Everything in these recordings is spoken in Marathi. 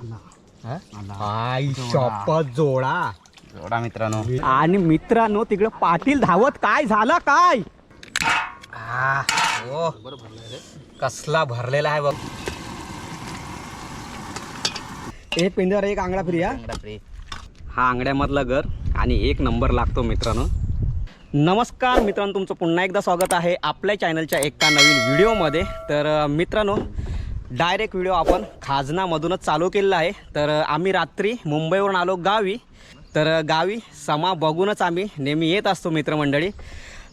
हा? आई शपथ जोडा. जोडा मित्रांनो. आणि मित्रांनो तिकडे पाटील धावत काय झालं काय? आ, ओ कसला भरलेला आहे बघ. एक पिंजर एक आंगडा फ्री हा. हा अंगड्यामधला घर. आणि एक नंबर लागतो मित्रांनो. नमस्कार मित्रांनो तुमचं पुन्हा एकदा स्वागत आहे आपल्या चॅनलच्या एका नवीन व्हिडिओमध्ये तर अ, मित्रांनो डायरेक्ट व्हिडिओ आपण खाजनामधूनच चालू केलेला आहे. तर आम्ही रात्री मुंबईवरून आलो गावी. तर गावी समा बघूनच आम्ही नेहमी येत असतो मित्रमंडळी.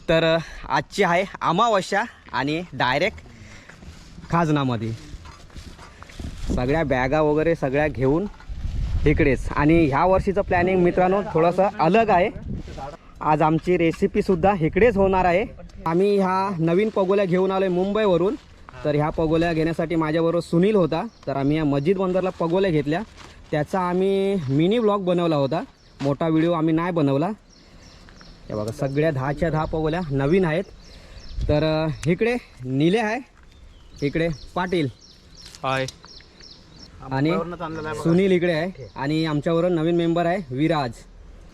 तर आजची आहे अमावस्या आणि डायरेक्ट खाजनामध्ये. सगळ्या बॅगा वगैरे सगळ्या घेऊन इकडेच. आणि ह्या वर्षीचं प्लॅनिंग मित्रांनो थोडंसं अलग आहे. आज आमची रेसिपीसुद्धा इकडेच होणार आहे. आम्ही ह्या नवीन पगोल्या घेऊन आलो आहे मुंबईवरून. तर ह्या पगोल्या घेण्यासाठी माझ्याबरोबर सुनील होता. तर आम्ही या मस्जिद बंदरला पगोल्या घेतल्या. त्याचा आम्ही मिनी ब्लॉग बनवला होता. मोठा व्हिडिओ आम्ही नाही बनवला. हे बघा सगळ्या दहाच्या दहा पगोल्या नवीन आहेत. तर इकडे निले आहे. इकडे पाटील. हाय. आणि सुनील इकडे आहे. आणि आमच्याबरोबर नवीन मेंबर आहे विराज.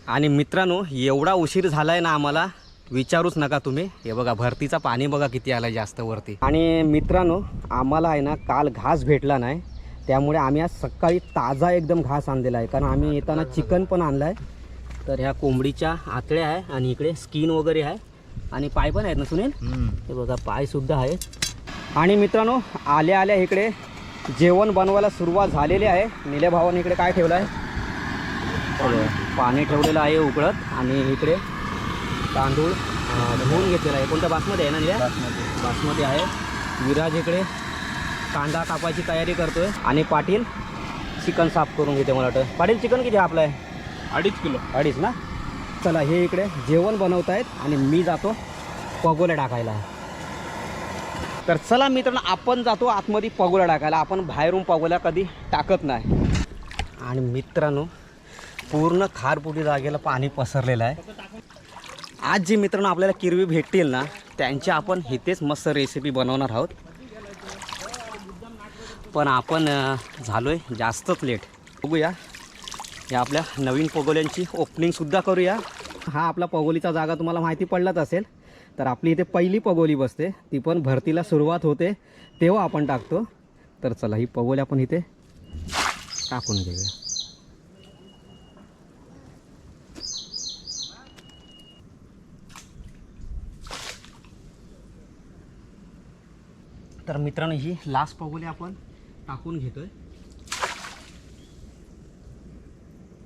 आणि मित्रांनो एवढा उशीर झालाय ना आम्हाला विचारूच नका तुम्ही. हे बघा भरतीचा पाणी बघा किती आलं जास्त वरती. आणि मित्रांनो आम्हाला आहे ना काल घास भेटला नाही. त्यामुळे आम्ही आज सकाळी ताजा एकदम घास आणलेला आहे. कारण आम्ही येताना चिकन पण आणलं आहे तर ह्या कोंबडीच्या आतड्या आहे आणि इकडे स्किन वगैरे आहे. आणि पाय पण आहेत ना सुनील? हे बघा पायसुद्धा आहेत. आणि मित्रांनो आल्या आल्या इकडे जेवण बनवायला सुरुवात झालेली आहे. निल्या भावाने इकडे काय ठेवलं आहे पाणी ठेवलेलं आहे उकळत. आणि इकडे तांदूळ धुवून घेतलेला आहे. कोणत्या बासमती आहे ना निल्या बासमती. आहे. विराज इकडे कांदा कापायची तयारी करतोय आणि पाटील चिकन साफ करून घेते मला वाटतं. पाटील चिकन किती आहे आपलं? आहे अडीच किलो. अडीच ना? चला हे इकडे जेवण बनवत आहेत आणि मी जातो पगोल्या टाकायला. तर चला मित्रांनो आपण जातो आतमध्ये पगोल्या टाकायला. आपण बाहेरून पगोल्या कधी टाकत नाही. आणि मित्रांनो पूर्ण खारपुटी जागेला पाणी पसरलेलं आहे. आज जे मित्रांनो आपल्याला किरवी भेटतील ना त्यांची आपण इथेच मस्त रेसिपी बनवणार आहोत. पण आपण झालो आहे जास्तच लेट बघूया. या आपल्या नवीन पगोल्यांची ओपनिंगसुद्धा करूया. हा आपला पगोलीचा जागा तुम्हाला माहिती पडलाच असेल. तर आपली इथे पहिली पगोली बसते. ती पण भरतीला सुरुवात होते. तेव्हा आपण टाकतो. तर चला ही पगोली आपण इथे टाकून घेऊया. तर मित्रांनो ही लास्ट पगोली आपण टाकून घेतोय.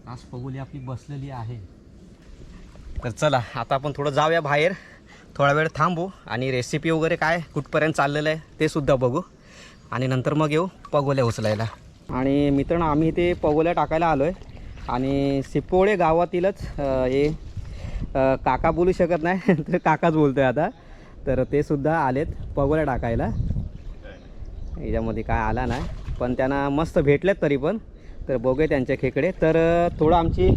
लास्ट पगोली आपली बसलेली आहे. तर चला आता आपण थोडं जाऊया बाहेर. थोडा वेळ थांबू आणि रेसिपी वगैरे काय कुठपर्यंत चाललेलं आहे ते सुद्धा बघू. आणि नंतर मग येऊ पगोल्या उचलायला. आणि मित्रांनो आम्ही इथे पगोल्या टाकायला आलो आहे आणि सिपोळे गावातीलच हे काका बोलू शकत नाही तर काकाच बोलतोय आता. तर ते सुद्धा आलेत पगोल्या टाकायला. याच्यामध्ये काय आला नाही. पण त्यांना मस्त भेटलेत तरी पण. तर बघूया त्यांच्या खेकडे. तर थोडं आमची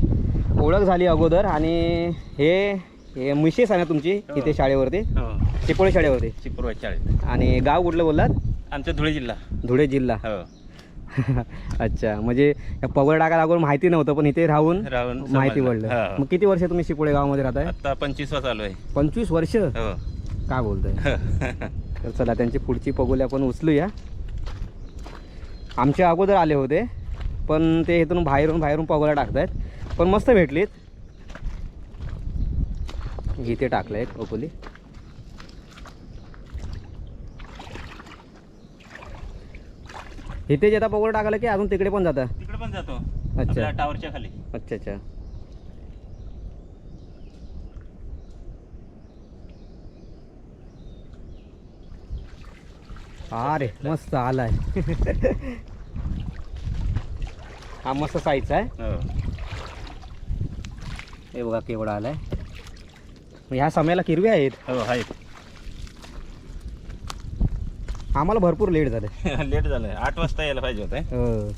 ओळख झाली अगोदर आणि हे हे मिसेस आहे ना तुमची इथे शाळेवरती. चिपोळी शाळेवरती. चिपूर चाळीस आणि गाव कुठलं बोललात? आमचा धुळे जिल्हा. धुळे जिल्हा. हो. अच्छा. म्हणजे पगड टाकायला अगोदर माहिती नव्हतं पण इथे राहून राहून माहिती समजलं. पडलं. हो. मग किती वर्ष तुम्ही चिपोळे गावामध्ये राहताय? आता पंचवीस वाज चालू आहे. पंचवीस वर्ष? हो. काय बोलतोय? तर चला त्यांची पुढची पगोली आपण उचलूया. आमच्या अगोदर आले होते पण ते इथून बाहेरून बाहेरून पगोल्या टाकतायत. पण मस्त भेटलीत. इथे टाकलं एक पगोली. इथे जेता पगोला टाकलं की अजून तिकडे पण जातं. तिकडे पण जातो. अच्छा. टावरच्या खाली. अच्छा अच्छा. अरे मस्त आलाय. हा मस्त साईजचा आहे. हो. हे बघा केवढा आलाय. मग ह्या समयाला किरवी आहेत. हो आहेत. आम्हाला भरपूर लेट झालं. लेट झालंय. आठ वाजता यायला पाहिजे होतं हो.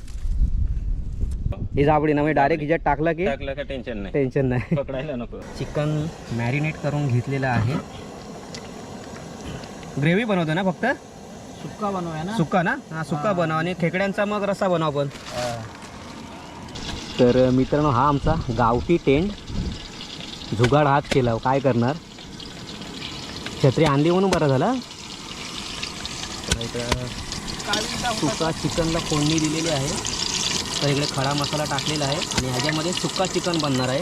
ही जाबडी ना डायरेक्ट हिच्यात टाकला की टाकलं का टेन्शन नाही. टेन्शन नाही. पकडायला नको. चिकन मॅरिनेट करून घेतलेलं आहे. ग्रेव्ही बनवतो ना फक्त? सुक्का बनवूया ना? सुका ना? हा सुका बनव आणि खेकड्यांचा मग रस्सा बनव आपण. तर मित्रांनो हा आमचा गावठी टेंट जुगाड हात केला काय करणार? छत्री आणली म्हणून बरं झाला सुका चिकनला फोडणी दिलेली आहे. तर इकडे खडा मसाला टाकलेला आहे आणि ह्याच्यामध्ये सुका चिकन बनणार आहे.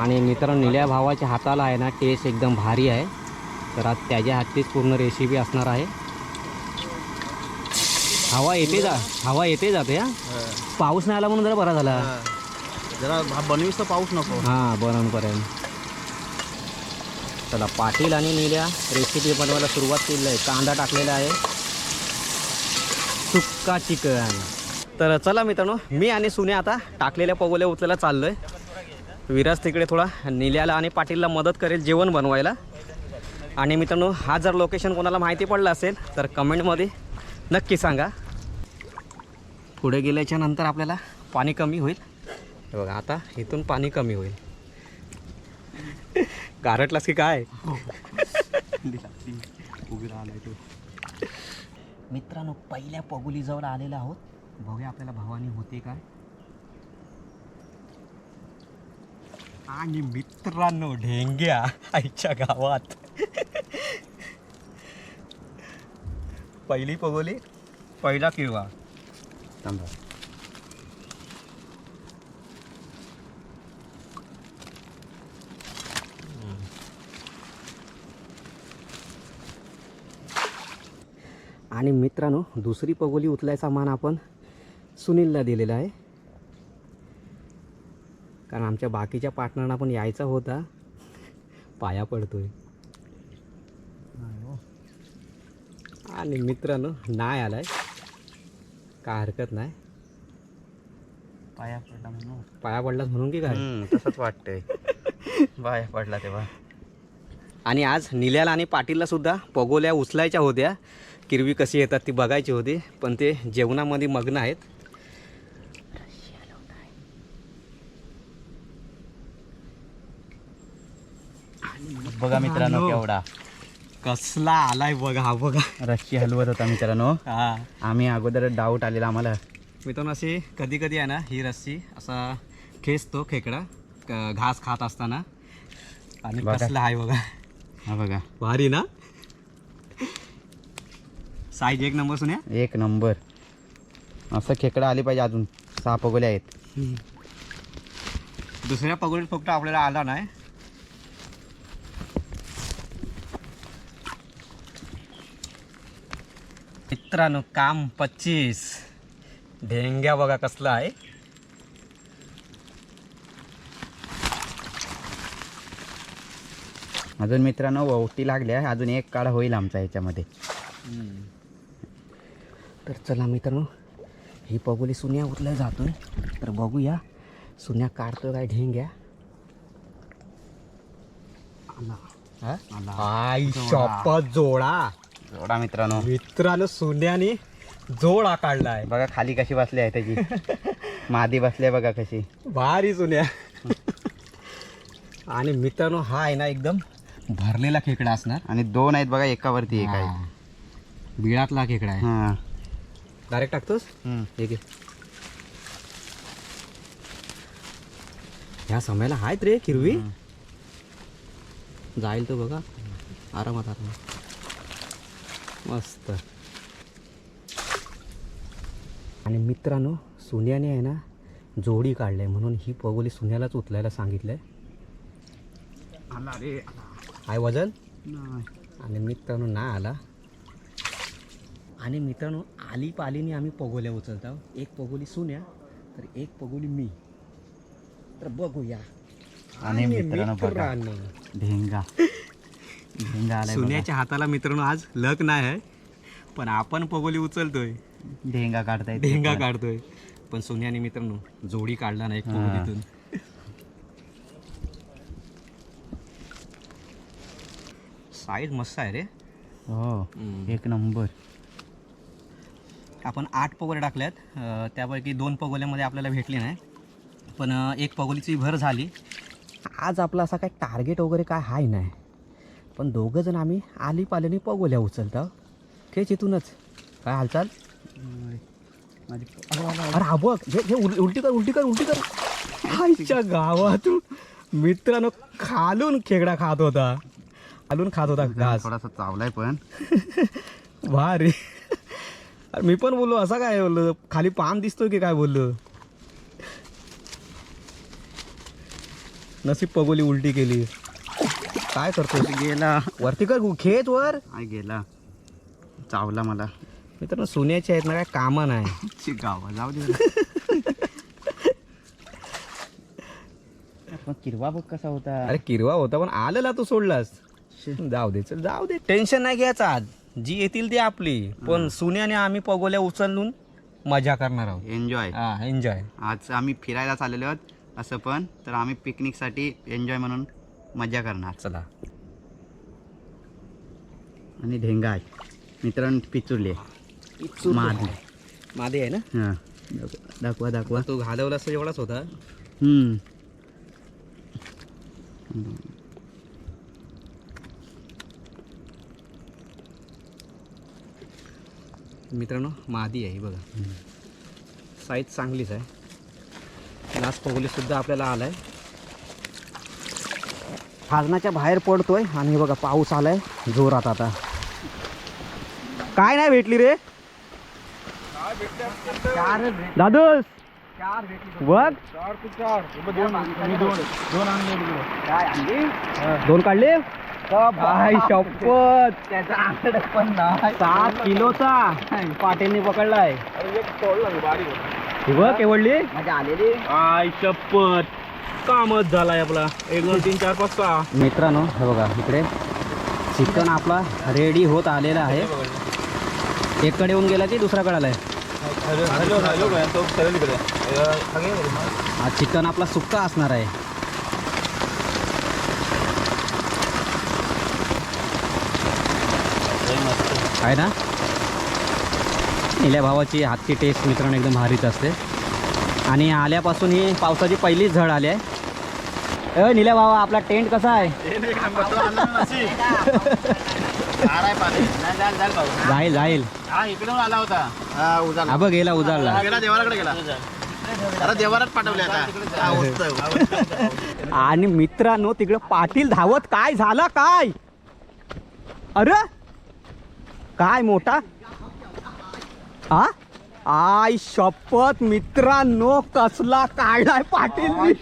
आणि मित्रांनो निल्या भावाच्या हाताला आहे ना टेस्ट एकदम भारी आहे. तर आज त्याच्या हातचीच पूर्ण रेसिपी असणार आहे. हवा येते जा हवा येते जाते हा? पाऊस नाही आला म्हणून जरा बरा झाला. जरा बनवीस तर पाऊस नको. हां बनवूनपर्यंत. चला पाटील आणि निल्या रेसिपी बनवायला सुरुवात केलेली आहे कांदा टाकलेला आहे. सुक्का चिकन. तर चला मित्रांनो मी आणि सुने आता टाकलेल्या पगोल्या उचलायला चाललो आहे विराज तिकडे थोडा निल्याला आणि पाटीलला मदत करेल जेवण बनवायला. आणि मित्रांनो हा जर लोकेशन कोणाला माहिती पडलं असेल तर कमेंटमध्ये नक्की सांगा. पुढे गेल्याच्यानंतर आपल्याला पाणी कमी होईल. हे बघा आता इथून पाणी कमी होईल. गारटलास की काय? मित्रांनो पहिल्या पगुलीजवळ आलेलो आहोत. बघूया आपल्याला भावानी होते काय? आणि मित्रांनो ढेंग्या आईच्या गावात. पहिली पगोली पहिला किरवा. थांबा आणि मित्रांनो दुसरी पगोली उचलायचा मान आपण सुनीलला दिलेला आहे. कारण आमच्या बाकीच्या पार्टनरना पण यायचा होता. पाया पडतोय. आणि मित्रांनो नाही आलाय. काय हरकत नाही. पाया पडला म्हणून. पाया पडलास म्हणून की काय? हम्म, तसंच वाटतंय. पाया पडला तेव्हा. आणि आज निल्याला आणि पाटीलला सुद्धा पगोल्या उचलायच्या होत्या. किरवी कशी येतात ती बघायची होती पण ते जेवणामध्ये मग्न आहेत. बघा मित्रांनो केवढा. कसला आलाय बघा हा बघा. रस्सी हलवत होता मित्रांनो. हा. आम्ही अगोदर डाऊट आलेला आम्हाला. मित्रांनो अशी कधी कधी आहे ना ही रस्सी असा खेचतो खेकडा क- घास खात असताना. आणि बघा. कसला आहे बघा. हा बघा. भारी ना? साईज एक नंबर सुन्या. एक नंबर असं खेकडा आली पाहिजे अजून. सहा पगोले आहेत. दुसऱ्या पगडीत फक्त आपल्याला आला नाही. मित्रांनो काम पच्चीस. ढेंग्या बघा कसला आहे. अजून मित्रांनो ववटी लागल्या अजून एक काढा होईल आमचा ह्याच्यामध्ये तर चला मित्रांनो ही पगोली सुन्या उतल्या जातोय. तर बघूया सुन्या काढतोय काय ढेंग्या? हा? आई शपथ जोडा. जोडा मित्रांनो. मित्रानं सोन्याने जोडा काढलाय बघा खाली कशी बसली आहे त्याची. मादी बसली आहे बघा कशी. भारी सोन्या. आणि मित्रांनो हा आहे ना एकदम भरलेला खेकडा असणार. आणि दोन आहेत बघा एकावरती एक आहे. बिळातला खेकडा आहे. हा. डायरेक्ट टाकतोस? आहे ह्या समयाला आहेत रे किरवी. जाईल तो बघा. आरामात आरामात. मस्त. आणि मित्रांनो सुन्याने आहे ना जोडी काढलाय म्हणून ही पगोली सुन्यालाच उचलायला सांगितलंय. आला रे हाय वजन? आणि मित्रांनो ना आला. आणि मित्रांनो आली पालीने आम्ही पगोल्या उचलत आहोत एक पगोली सुन्या तर एक पगोली मी. तर बघूया. आणि मित्रांनो बघा. मित्रांनो ढेंगा ढेंगा आलाय बघा. सुन्याच्या हाताला मित्रांनो आज लक नाही आहे पण आपण पगोली उचलतोय. ढेंगा काढता येते ढेंगा काढतोय. पण सोन्याने मित्रांनो जोडी काढला नाही एक हा. पगोलीतून. साईज मस्त आहे रे. हो हम्म. एक नंबर. आपण आठ पगोल्या टाकल्यात अं, त्यापैकी दोन पगोल्यामध्ये आपल्याला भेटली नाही. पण अं, एक पगोलीची भर झाली. आज आपला असा काय टार्गेट वगैरे काय हाय नाही. पण दोघं जण आम्ही आली पाल्याने पगोल्या उचलतो. खेच इथूनच काय हालचाल? माझी अरे हा बघ घे घे उल- उलटी कर उलटी कर उलटी कर. आईच्या गावातून मित्रांनो खालून खेकडा खात होता. खालून खात होता घास. थोडासा चावलाय पण. भारी अरे मी पण बोललो असा काय बोललो? खाली पान दिसतोय की काय बोललो? नसीब पगोली उलटी केली. काय करतो गेला. वरती कर खेच वर. आय गेला. चावला मला. मित्रांनो सोन्याचे आहेत ना काय कामा नाही. गावा जाऊ दे. पण किरवा बघ कसा होता. अरे किरवा होता पण आलेला तू सोडलास. जाऊ दे चल जाऊ दे. टेन्शन नाही घ्यायचं आज. जी येतील ती आपली. पण सुन्याने आम्ही पगोल्या उचलून मजा करणार आहोत. एन्जॉय हा एन्जॉय आज आम्ही फिरायला चाललेलो आहोत असं पण. तर आम्ही पिकनिकसाठी एन्जॉय म्हणून. मजा करणार. चला. आणि ढेंगा आहे. मित्रांनो पिचुरले मादी. मादे आहे ना? हां. दाखवा दाखवा. तू घालवलास तर एवढाच होता. हम्म. मित्रांनो मादी आहे ही बघा साईज चांगलीच आहे. पगोली सुद्धा आपल्याला आलाय. फागणाच्या बाहेर पडतोय आणि बघा पाऊस आलाय जोरात आता. काय नाही भेटली रे? दादूस बघ. दोन काढले? शपथ. सात किलोचा. पाटीलने पकडलाय. बघ केवढली? आलेली आय शपथ. कामच झालाय आपला. एक दोन तीन चार पाच सहा. मित्रांनो हे बघा इकडे चिकन आपला रेडी होत आलेला आहे. एककडे येऊन गेला की दुसरा कडाला हा चिकन आपला सुक्का असणार आहे. आहे ना? निल्या भावाची हातची टेस्ट मित्रांनो एकदम भारीच असते. आणि आल्यापासून ही पावसाची पहिलीच झड आली आहे. अ निल्या भावा आपला टेंट कसा आहे? जाईल जाईल हा आला होता. हा हा बघ गेला उजाडला हा. आणि मित्रांनो तिकडे पाटील धावत काय झालं काय? अरे? काय मोठा? हा? आय शपथ मित्रांनो कसला काढलाय पाटील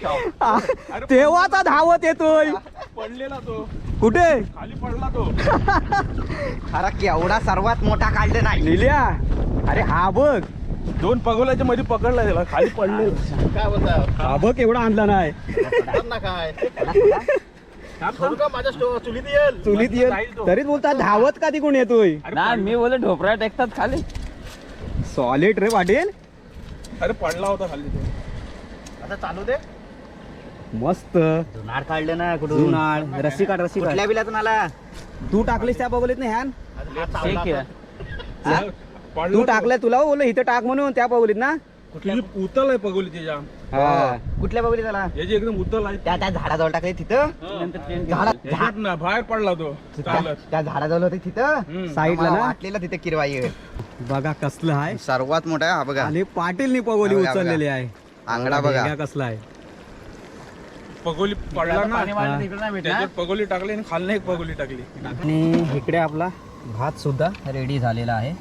तेव्हाचा धावत येतोय. पडलेला तो. कुठे? खाली पडला तो. अरे केवढा सर्वात मोठा काढले नाही. लिहिल्या अरे हा बघ. दोन पगोल्याच्या मध्ये पकडला त्याला खाली पडले. काय बोलता? हा बघ एवढा आणला नाही. काय? चुलीत येईल? तरीच बोलता धावत का तिकडून येतोय? मी बोल ढोपरा टेकतात खाली. सॉलिड रे पाटील. अरे पडला होता खाली तो. आता चालू दे. मस्त. जुनार काढले ना कुठून जुनाळ रस्सी काढ रस्सी काढ. कुठल्या बिलातून आला? तू टाकलीस त्या बघलीत ना ह्यान? पडला तू टाकलाय तुला बोललो इथं टाक म्हणून त्या बघलीत ना. उतल आहे पगोली त्याच्या हा. कुठल्या बघली त्याला? याची एकदम उतल आहे. त्या त्या झाडाजवळ टाकले तिथं? झाडा ना बाहेर पडला तो. चालत. त्या झाडाजवळ होते तिथं. साईडला ना? वाटलेलं तिथे किरवाई. बघा कसलं आहे. सर्वात मोठा आहे हा बघा. आणि पाटीलनी पगोली बघा, बघा. उचललेली आहे. आंगडा बघा कसला आहे. पगोली पडला ना. हा. त्याच्यात पगोली टाकली आणि खालनं एक पगोली टाकली. आणि इकडे आपला भात सुद्धा रेडी झालेला आहे.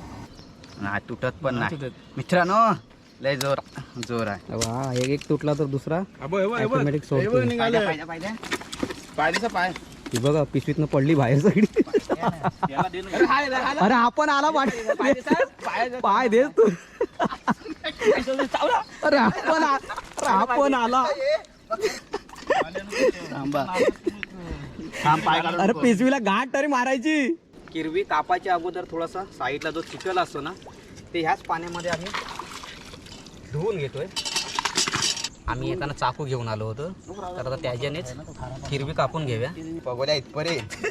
नाही तुटत पण नाही मित्रांनो लय जोर. जोर आहे. वा एक एक तुटला तर दुसरा. हे सोडतो. पायरीचा पाय. ती बघा पिशवीतनं पडली बाहेर सगळी. अरे आपण आला पाटील पाय देस तू. अरे आपण आ- अरे आपण आला. थांबा. थांब पाय काढून अरे पिशवीला गाठ तरी मारायची. किरवी कापायच्या अगोदर थोडासा साईडला जो चिखल असतो ना ते ह्याच पाण्यामध्ये आम्ही धुवून घेतोय. आम्ही येताना चाकू घेऊन आलो होतो. तर आता त्याच्यानेच किरवी कापून घेऊया. पगोल्या इथपर्यंत.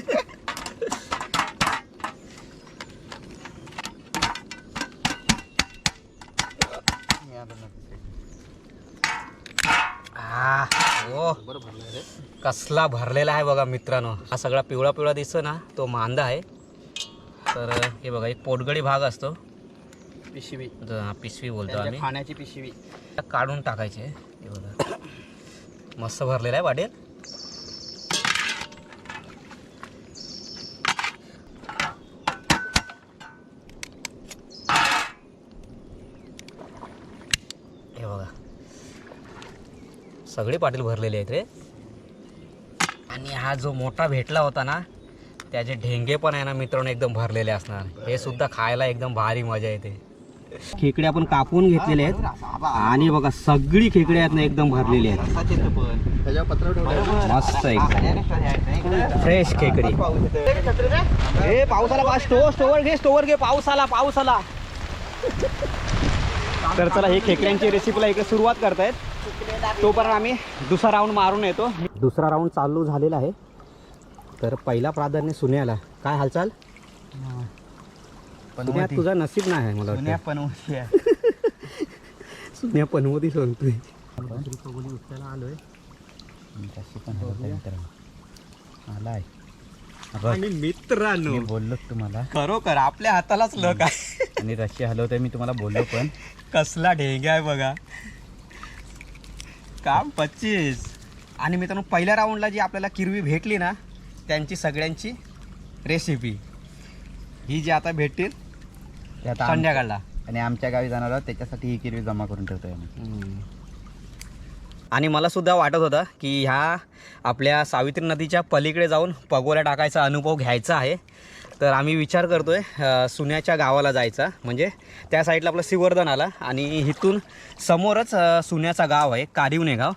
कसला भरलेला आहे बघा मित्रांनो. हा सगळा पिवळा पिवळा दिसतो ना तो मांदा आहे. तर हे बघा एक पोटगडी भाग असतो. पिशवी. पिशवी बोलतो आम्ही. खाण्याची पिशवी. काढून टाकायचे. हे बघा. मस्त भरलेला आहे पाटील हे बघा. सगळे पाटील भरलेले आहेत रे. आणि हा जो मोठा भेटला होता ना त्याचे ढेंगे पण आहे ना मित्रांनो एकदम भरलेले असणार. हे सुद्धा खायला एकदम भारी मजा येते. खेकडे आपण कापून घेतलेले आहेत. आणि बघा सगळी खेकडे आहेत ना एकदम भरलेली आहेत. मस्त एकदम फ्रेश खेकडी. बा स्टोवर स्टोवर घे स्टोवर घे पाऊस आला पाऊस आला तर चला हे खेकड्यांची रेसिपीला इकडे सुरुवात करतायत. तोपर्यंत आम्ही दुसरा राऊंड मारून येतो. दुसरा राऊंड चालू झालेला आहे. तर पहिला प्राधान्य सुन्याला काय हालचाल? सुन्या तुझा नसीब नाही आहे मला वाटतं. जुन्या पण सुन्या पनवती सांगतोय उचलायला आलोय. आलाय आणि मित्रांनो मी बोललो तुम्हाला. खरोखर आपल्या हातालाच लक आहे. आणि रशी हलवतोय मी तुम्हाला बोललो पण. कसला ढेंग्या आहे बघा. काम पच्चीस. आणि मित्रांनो पहिल्या राऊंडला जी आपल्याला किरवी भेटली ना त्यांची सगळ्यांची रेसिपी ही जी आता भेटतील ते आता आम- संध्याकाळला. आणि आमच्या गावी जाणार आहोत त्याच्यासाठी ही किरवी जमा करून ठेवतोय आम्ही. आणि मला सुद्धा वाटत होता की ह्या आपल्या सावित्री नदीच्या पलीकडे जाऊन पगोल्या टाकायचा अनुभव घ्यायचा आहे. तर आम्ही विचार करतोय अ, सुन्याच्या गावाला जायचा. म्हणजे त्या साईडला आपलं सिवर्धन आला आणि इथून समोरच अ, सुन्याचा गाव आहे कारिवणे गाव.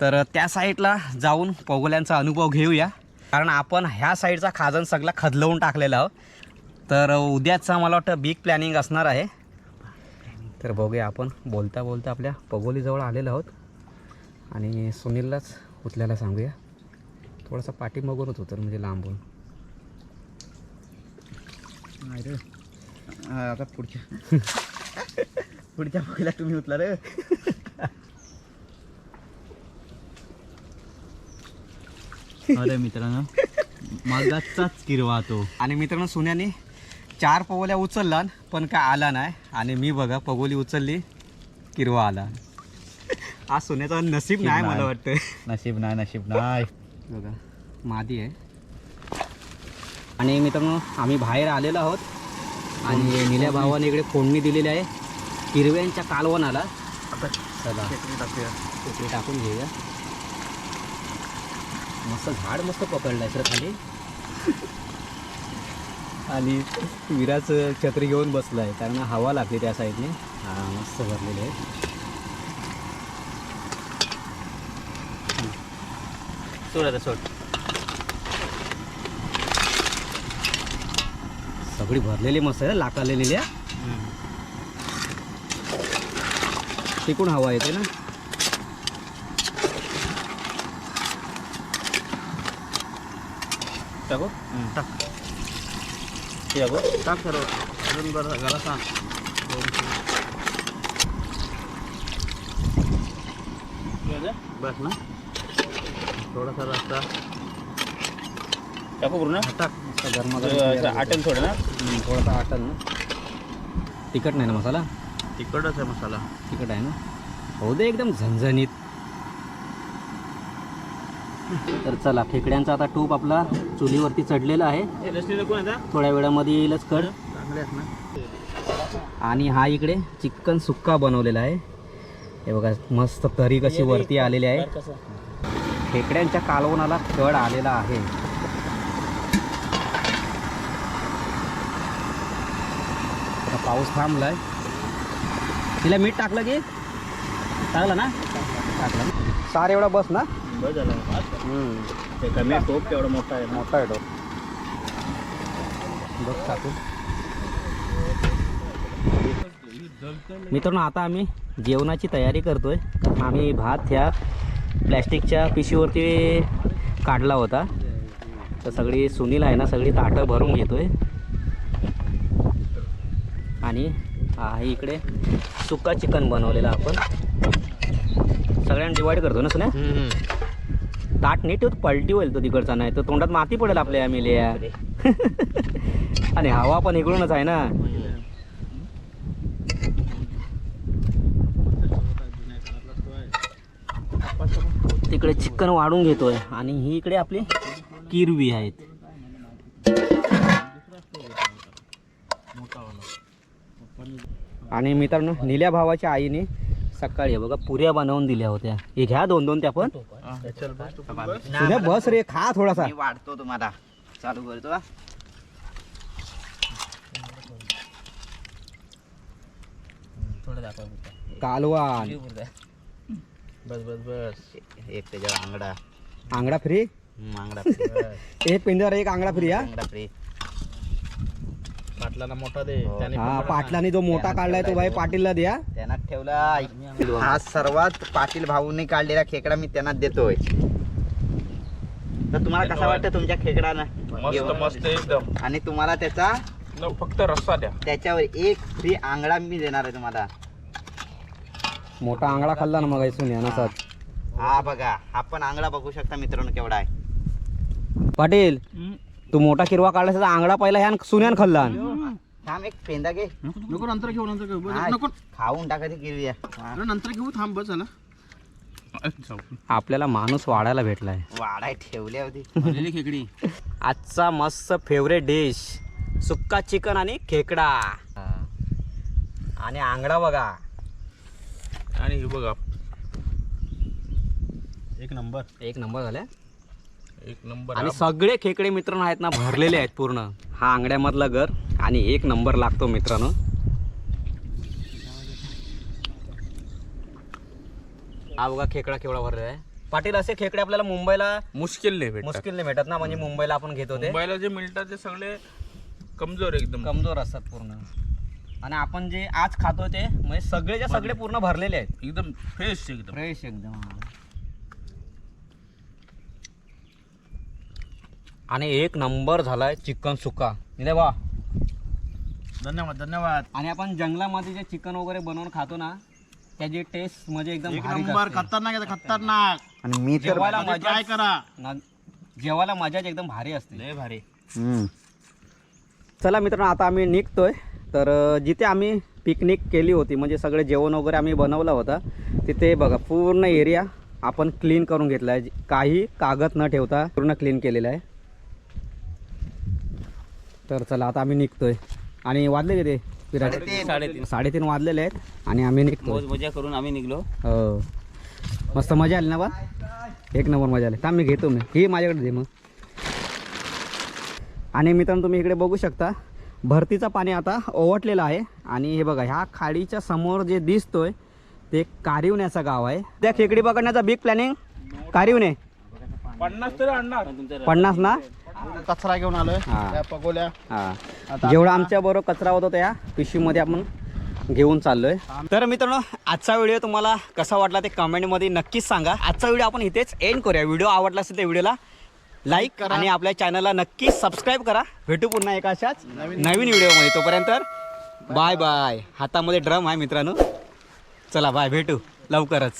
तर त्या साईडला जाऊन पगोल्यांचा अनुभव घेऊया. कारण आपण ह्या साईडचा खाजन सगळा खदलवून टाकलेला आहोत. तर उद्याचा मला वाटतं बिग प्लॅनिंग असणार आहे. तर बघूया आपण. बोलता बोलता आपल्या पगोलीजवळ आलेलो आहोत. आणि सुनीललाच उचलायला सांगूया. थोडासा पाठीमागूनच उतर म्हणजे लांबून. आता पुढच्या. पुढच्या पहिला तुम्ही उचला रे. अरे मित्रांनो मागाचाच किरवा तो. आणि मित्रांनो सुन्याने चार पगोल्या उचलला पण काय आला नाही. आणि मी बघा पगोली उचलली किरवा आला. आज सोन्याचा नसीब नाही मला. वाटतं नशीब नाही नशीब नाही. बघा मादी आहे. आणि मित्रांनो आम्ही बाहेर आलेलो आहोत. आणि निल्या भावाने इकडे फोडणी दिलेली आहे. हिरव्यांच्या कालवणाला. चला. इकडे टाकून घेऊया. मस्त झाड मस्त पकडलंय सर खाली. आणि विराज छत्री घेऊन बसलाय कारण हवा लागते त्या साईडने. हा मस्त भरलेले आहे. सोड आता सोड. सगळी भरलेली मस्त आहे लाक आलेली आहे. तिकून हवा येते ना? टाकू? टाक. टाकू टाक सर्व. अजून बरं घरा सांग. बस ना. थोडासा रस्ता. टाकू पूर्ण? टाक. गरमागरम आटेल थोडं ना. थोडासा आटल ना. तिखट नाही ना मसाला? तिकडच आहे मसाला. तिखट आहे ना? हो दे एकदम झणझणीत. तर चला खेकड्यांचा आता टूप आपला चुलीवरती चढलेला आहे. थोड्या वेळामध्ये येईलच कड आणि हा इकडे चिकन सुक्का बनवलेला आहे. हे बघा मस्त तरी कशी वरती आलेली आहे. खेकड्यांच्या कालवणाला कड आलेला आहे. पाऊस थांबलाय. तिला मीठ टाकलं की? टाकलं ना? टाकलं. ना सार एवढा बस ना? बस झालं. ते कमी टोप तेवढा मोठा आहे मोठा आहे तो. बघ टाकून मित्रांनो आता आम्ही जेवणाची तयारी करतोय. कारण आम्ही भात ह्या प्लॅस्टिकच्या पिशवीवरती काढला होता. तर सगळी सुनील आहे ना सगळी ताटं भरून घेतोय. आणि हा इकडे सुक्का चिकन बनवलेला आपण. सगळ्यांना डिवाईड करतो ना सुन्या? ताट नीट होत पलटी होईल तो तिकडचा नाही तर तोंडात माती पडेल आपल्या मिलिया. आणि हवा पण इकडूनच आहे ना. तिकडे चिकन वाढून घेतोय आणि ही इकडे आपली किरवी आहेत. आणि मित्रांनो निल्या भावाच्या आईने सकाळी हे बघा पुऱ्या बनवून दिल्या होत्या. हे घ्या दोन दोन त्या पण. बस रे खा थोडासा. वाढतो तुम्हाला. चालू करतो हा. कालवान. बस बस बस. एक त्याच्यावर आंगडा आंगडा फ्री? हम्म, आंगडा. एक पिंजर एक आंगडा फ्री हा? आंगडा फ्री. पाटलाला मोठा दे. हो. त्याने हा पाटलाने जो मोठा काढलाय तो भाई पाटीलला द्या. त्यांना ठेवला हा सर्वात पाटील भाऊने काढलेला खेकडा मी त्यांना देतोय. तर तुम्हाला कसा वाटतं तुमच्या खेकडानं मस्त एकदम. आणि तुम्हाला त्याचा न, फक्त रस्सा द्या. त्याच्यावर एक फ्री आंगडा मी देणार आहे तुम्हाला. मोठा आंगडा खाल्ला ना मग सुन्या नसाच हा बघा हा पण आंगडा बघू शकता मित्रांनो केवढा आहे. पाटील तू मोठा किरवा काढला तर आंगडा पहिला ह्या सुन्यान खाल्ला थांब एक पेंदा घे. नको नंतर घेऊ नंतर घेऊ. हा, खाऊन टाका ती गिरवी. नंतर घेऊ थांब बस ना आपल्याला माणूस वाढायला भेटलाय. वाडाय ठेवली होती खेकडी. आजचा मस्त फेवरेट डिश सुक्का चिकन आणि खेकडा. आणि आंगडा बघा. आणि हे बघा. एक नंबर. एक नंबर झाल्या. एक नंबर आणि सगळे खेकडे मित्रांनो आहेत ना भरलेले आहेत पूर्ण. हा आंगड्यामधला घर आणि एक नंबर लागतो मित्रांनो. हा बघा खेकडा केवढा भरलेला आहे. पाटील असे खेकडे आपल्याला मुंबईला मुश्किल नाही भेटत. मुश्किल नाही भेटत ना म्हणजे मुंबईला आपण घेतो ते. मुंबईला जे मिळतात ते सगळे कमजोर एकदम. कमजोर असतात पूर्ण. आणि आपण जे आज खातो ते म्हणजे सगळेच्या सगळे पूर्ण भरलेले आहेत. एकदम फ्रेश एकदम. फ्रेश एकदम आणि एक नंबर झालाय चिकन सुका. निले वा धन्यवाद धन्यवाद. आणि आपण जंगलामध्ये जे चिकन वगैरे बनवून खातो ना त्याची टेस्ट म्हणजे एकदम एक भारीच नंबर असते. खतरनाक आहे खतरनाक. आणि मी तर जेवायला ट्राय मजा करा. ना- जेवायला मजाच एकदम भारी असते. लय भारी. हम्म. चला मित्रांनो आता आम्ही निघतोय. तर अ, जिथे आम्ही पिकनिक केली होती म्हणजे सगळे जेवण वगैरे आम्ही बनवलं होतं तिथे बघा पूर्ण एरिया आपण क्लीन करून घेतला आहे काही कागद न ठेवता पूर्ण क्लीन केलेलं आहे. तर चला आता आम्ही निघतोय. आणि वाजले किती? विराट साडेतीन. साडेतीन. वाजलेले आहेत आणि आम्ही निघतो मजा करून आम्ही निघलो. हो. मस्त मजा आली ना बा? एक नंबर मजा आली. थांब मी घेतो मी. ही माझ्याकडे दे मग. आणि मित्रांनो तुम्ही इकडे बघू शकता भरतीचं पाणी आता ओवटलेलं आहे. आणि हे बघा ह्या खाडीच्या समोर जे दिसतोय ते कारिवण्याचं गाव आहे. त्या खेकडी पकडण्याचा बिग प्लॅनिंग कारिवणे पन्नास तरी आणणार. पन्नास ना? कचरा घेऊन आलोय. हा. त्या पगोल्या. हा. जेवढा आमच्या बरोबर कचरा होता त्या पिशवीमध्ये आपण घेऊन चाललोय. तर मित्रांनो आजचा व्हिडिओ तुम्हाला कसा वाटला ते कमेंटमध्ये नक्कीच सांगा. आजचा व्हिडिओ आपण इथेच एंड करूया. व्हिडिओ आवडला असेल तर व्हिडिओला लाईक करा. आणि आपल्या चॅनलला नक्की सबस्क्राईब करा. भेटू पुन्हा एका अशाच नवीन व्हिडिओमध्ये. तोपर्यंत बाय बाय हातामध्ये ड्रम आहे मित्रांनो. चला बाय भेटू. लवकरच.